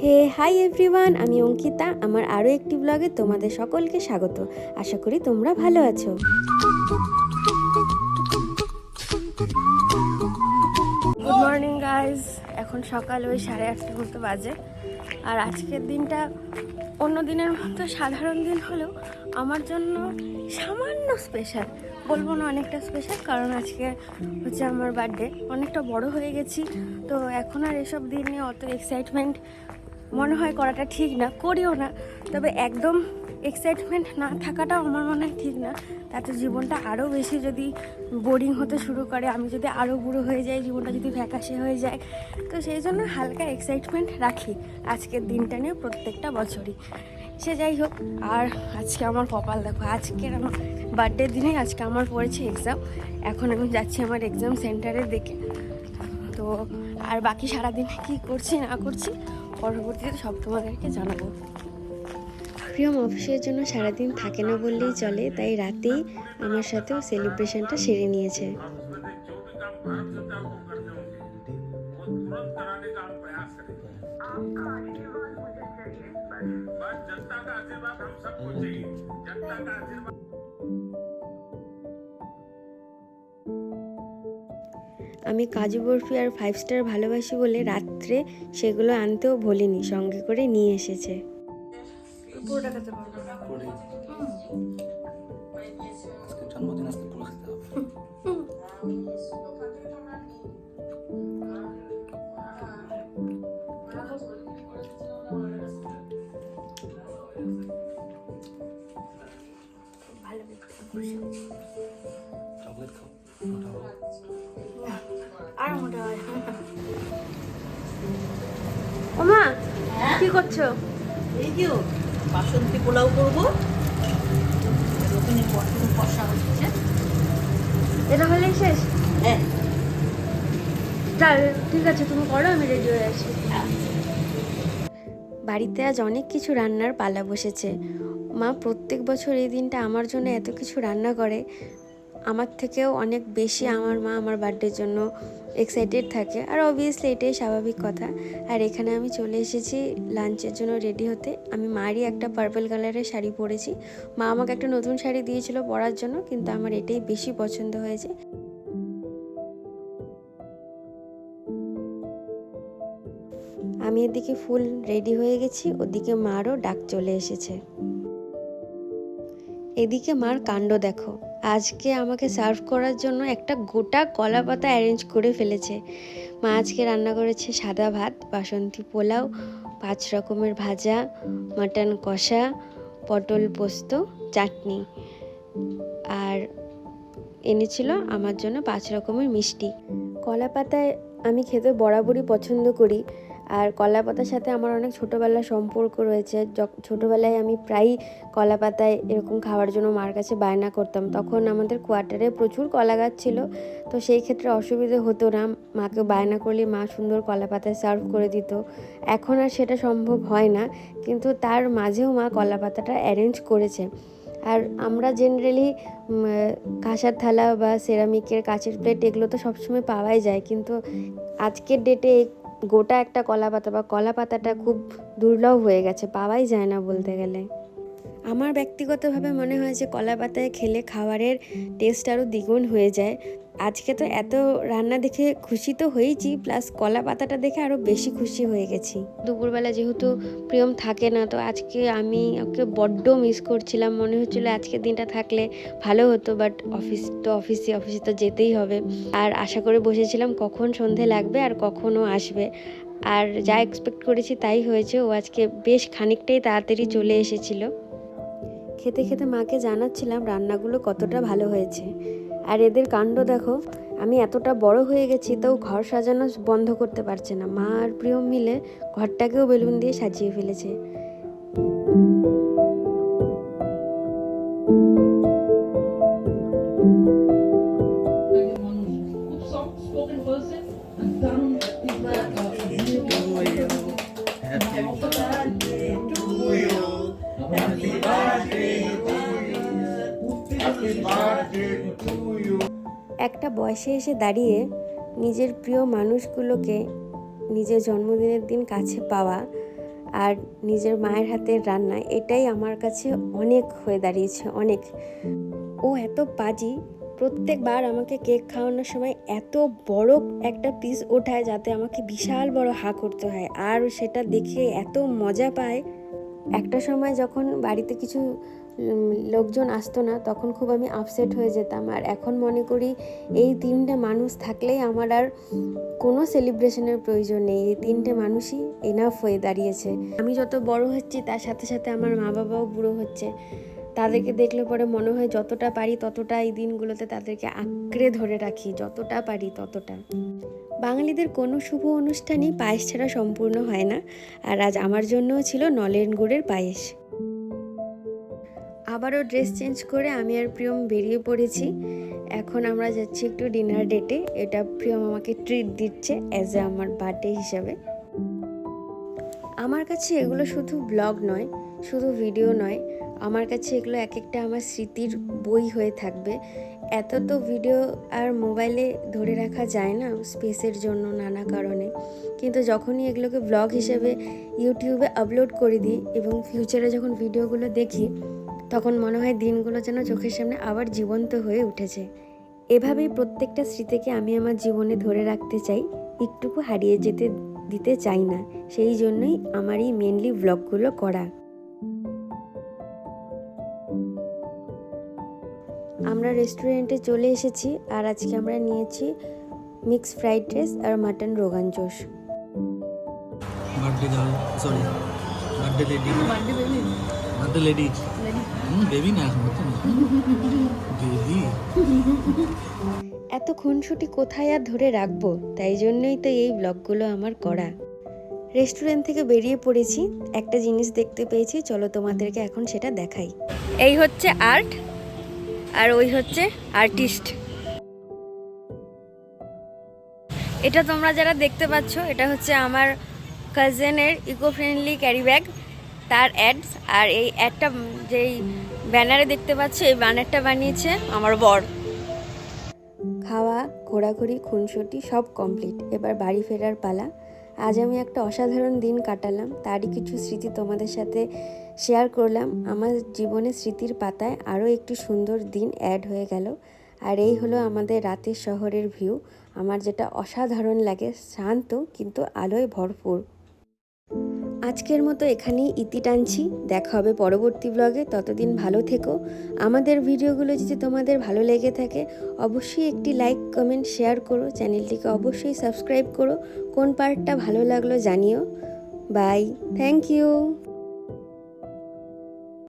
হে, hi everyone, আমি অঙ্কিতা। আমার আরও একটি ব্লগে তোমাদের সকলকে স্বাগত। আশা করি তোমরা ভালো আছো। গুড মর্নিং গাইজ এখন সকাল ওই সাড়ে আটটা মতো বাজে। আর আজকের দিনটা অন্য দিনের মতো সাধারণ দিন হলেও আমার জন্য সামান্য স্পেশাল বলব না অনেকটা স্পেশাল কারণ আজকে হচ্ছে আমার বার্থডে অনেকটা বড় হয়ে গেছি। তো এখন আর এসব দিন নিয়ে অত এক্সাইটমেন্ট মনে হয় করাটা ঠিক না, করিও না। তবে একদম এক্সাইটমেন্ট না থাকাটাও আমার মনে হয় ঠিক না। তাতে জীবনটা আরও বেশি যদি বোরিং হতে শুরু করে, আমি যদি আরও বুড়ো হয়ে যাই, জীবনটা যদি ফ্যাকাশে হয়ে যায়। তো সেই জন্য হালকা এক্সাইটমেন্ট রাখি আজকের দিনটা নিয়ে প্রত্যেকটা বছরই। সে যাই হোক, আর আজকে আমার কপাল দেখো, আজকের আমার বার্থডে দিনে আজকে আমার পড়েছে এক্সাম এখন আমি যাচ্ছি আমার এক্সাম সেন্টারের দিকে। তো আর বাকি সারাদিন কি করছি, না করছি পরবর্তীতে সব তোমাদেরকে জানাব। প্রিয়ম অফিসের জন্য সারাদিন থাকে না বললেই চলে তাই রাতেই আমার সাথেও সেলিব্রেশনটা সেরে নিয়েছে। আমি কাজু বরফি আর ফাইভ স্টার ভালোবাসি বলে রাত্রে সেগুলো আনতেও ভুলিনি, সঙ্গে করে নিয়ে এসেছে। জন্মদিন চকলেট ওমা কি করছ? এই যে বাসন্তী পোলাও করব। কষা হচ্ছে। এটা হলেই শেষ? হ্যাঁ। চল ঠিক আছে তুমি করো আমি রেডি হয়ে আছি। বাড়িতে আজ অনেক কিছু রান্নার পালা বসেছে। মা প্রত্যেক বছর এই দিনটা আমার জন্য এত কিছু রান্না করে। আমার থেকেও অনেক বেশি আমার মা আমার বার্থডের জন্য এক্সাইটেড থাকে। আর অবভিয়াসলি এটাই স্বাভাবিক কথা। আর এখানে আমি চলে এসেছি লাঞ্চের জন্য রেডি হতে। আমি মারই একটা পার্পল কালারের শাড়ি পরেছি। মা আমাকে একটা নতুন শাড়ি দিয়েছিল পরার জন্য, কিন্তু আমার এটাই বেশি পছন্দ হয়েছে। আমি এদিকে ফুল রেডি হয়ে গেছি, ওদিকে মারও ডাক চলে এসেছে। এদিকে মার কাণ্ড দেখো। আজকে আমাকে সার্ভ করার জন্য একটা গোটা কলা পাতা অ্যারেঞ্জ করে ফেলেছে। মা আজকে রান্না করেছে সাদা ভাত, বাসন্তী পোলাও, পাঁচ রকমের ভাজা মাটন কষা, পটল পোস্ত, চাটনি। আর এনেছিল আমার জন্য পাঁচ রকমের মিষ্টি। কলা পাতায় আমি খেতে বরাবরই পছন্দ করি। আর কলা পাতার সাথে আমার অনেক ছোটোবেলার সম্পর্ক রয়েছে। ছোটোবেলায় আমি প্রায়ই কলা পাতায় এরকম খাওয়ার জন্য মার কাছে বায়না করতাম। তখন আমাদের কোয়ার্টারে প্রচুর কলা গাছ ছিল, তো সেই ক্ষেত্রে অসুবিধে হতো না। মাকে বায়না করলে মা সুন্দর কলা পাতায় সার্ভ করে দিত। এখন আর সেটা সম্ভব হয় না, কিন্তু তার মাঝেও মা কলা পাতাটা অ্যারেঞ্জ করেছে। আর আমরা জেনারেলি কাঁসার থালা বা সেরামিকের কাচের প্লেট এগুলো তো সবসময় পাওয়াই যায়, কিন্তু আজকের ডেটে গোটা একটা কলা পাতা বা কলা পাতাটা খুব দুর্লভ হয়ে গেছে, পাওয়াই যায় না বলতে গেলে। আমার ব্যক্তিগতভাবে মনে হয় যে কলা পাতায় খেলে খাবারের টেস্ট আরও দ্বিগুণ হয়ে যায়। আজকে তো এত রান্না দেখে খুশি তো হয়েইছি প্লাস কলা পাতাটা দেখে আরও বেশি খুশি হয়ে গেছি। দুপুরবেলা যেহেতু প্রিয়ম থাকে না, তো আজকে আমি ওকে বড্ড মিস করছিলাম। মনে হচ্ছিল আজকের দিনটা থাকলে ভালো হতো বাট অফিস তো অফিসে অফিসে তো যেতেই হবে। আর আশা করে বসেছিলাম কখন সন্ধে লাগবে আর কখনও আসবে। আর যা এক্সপেক্ট করেছি তাই হয়েছে। ও আজকে বেশ খানিকটাই তাড়াতাড়ি চলে এসেছিল। খেতে খেতে মাকে জানাচ্ছিলাম রান্নাগুলো কতটা ভালো হয়েছে। আর এদের কাণ্ড দেখো, আমি এতটা বড় হয়ে গেছি, তাও ঘর সাজানো বন্ধ করতে পারছে না। মা আর প্রিয় মিলে ঘরটাকেও বেলুন দিয়ে সাজিয়ে ফেলেছে। একটা বয়সে এসে দাঁড়িয়ে নিজের প্রিয় মানুষগুলোকে নিজের জন্মদিনের দিন কাছে পাওয়া আর নিজের মায়ের হাতের রান্না, এটাই আমার কাছে অনেক হয়ে দাঁড়িয়েছে, অনেক। ও এত পাজি, প্রত্যেকবার আমাকে কেক খাওয়ানোর সময় এত বড় একটা পিস ওঠায় যাতে আমাকে বিশাল বড় হা করতে হয় আর সেটা দেখে এত মজা পায়। একটা সময় যখন বাড়িতে কিছু লোকজন আসতো না, তখন খুব আমি আপসেট হয়ে যেতাম। আর এখন মনে করি, এই তিনটে মানুষ থাকলেই আমার আর কোনো সেলিব্রেশনের প্রয়োজন নেই। এই তিনটে মানুষই এনাফ হয়ে দাঁড়িয়েছে। আমি যত বড় হচ্ছি, তার সাথে সাথে আমার মা বাবাও বুড়ো হচ্ছে। তাদেরকে দেখলে পরে মনে হয়, যতটা পারি ততটা এই দিনগুলোতে তাদেরকে আঁকড়ে ধরে রাখি, যতটা পারি ততটা। বাঙালিদের কোনো শুভ অনুষ্ঠানই পায়েস ছাড়া সম্পূর্ণ হয় না। আর আজ আমার জন্যও ছিল নলেন গুড়ের পায়েস। আবারও ড্রেস চেঞ্জ করে আমি আর প্রিয়ম বেরিয়ে পড়েছি। এখন আমরা যাচ্ছি একটু ডিনার ডেটে এটা প্রিয়ম আমাকে ট্রিট দিচ্ছে অ্যাজ এ আমার বার্থডে হিসাবে। আমার কাছে এগুলো শুধু ব্লগ নয়, শুধু ভিডিও নয়। আমার কাছে এগুলো এক একটা আমার স্মৃতির বই হয়ে থাকবে। এত তো ভিডিও আর মোবাইলে ধরে রাখা যায় না স্পেসের জন্য নানা কারণে। কিন্তু যখনই এগুলোকে ব্লগ হিসেবে ইউটিউবে আপলোড করে দিই এবং ফিউচারে যখন ভিডিওগুলো দেখি, তখন মনে হয় দিনগুলো যেন চোখের সামনে আবার জীবন্ত হয়ে উঠেছে। এভাবেই প্রত্যেকটা স্মৃতিকে আমি আমার জীবনে ধরে রাখতে চাই, একটুকু হারিয়ে যেতে, দিতে চাই না। সেই জন্যই আমার এই মেনলি ব্লগগুলো করা। আমরা রেস্টুরেন্টে চলে এসেছি আর আজকে আমরা নিয়েছি মিক্স ফ্রাইড রাইস আর mutton rogan josh birthday girl sorry birthday lady birthday lady baby না বেবি এত খুনসুটি কোথায় আর ধরে রাখব? তাই জন্যই তো এই ব্লগগুলো আমার করা। রেস্টুরেন্ট থেকে বেরিয়ে পড়েছি। একটা জিনিস দেখতে পেয়েছি। চলো তোমাদেরকে এখন সেটা দেখাই। এই হচ্ছে আর্ট আর ওই হচ্ছে আর্টিস্ট। এটা তোমরা যারা দেখতে পাচ্ছ, এটা হচ্ছে আমার কাজেনের ইকো ফ্রেন্ডলি ক্যারি ব্যাগ তার অ্যাডস আর এই অ্যাডটা যেই ব্যানারে দেখতে পাচ্ছ, এই ব্যানারটা বানিয়েছে আমার বর। খাওয়া, ঘোরাঘুরি, খুনসুটি সব কমপ্লিট এবার বাড়ি ফেরার পালা। আজ আমি একটা অসাধারণ দিন কাটালাম। তারই কিছু স্মৃতি তোমাদের সাথে শেয়ার করলাম। আমার জীবনের স্মৃতির পাতায় আরও একটি সুন্দর দিন অ্যাড হয়ে গেল। আর এই হলো আমাদের রাতের শহরের ভিউ। আমার যেটা অসাধারণ লাগে, শান্ত কিন্তু আলোয় ভরপুর। আজকের মতো এখানেই ইতি টানছি। দেখা হবে পরবর্তী ব্লগে ততদিন ভালো থেকো। আমাদের ভিডিওগুলো যদি তোমাদের ভালো লেগে থাকে, অবশ্যই একটি লাইক কমেন্ট শেয়ার করো। চ্যানেলটিকে অবশ্যই সাবস্ক্রাইব করো। কোন পার্টটা ভালো লাগল জানিও। Bye thank you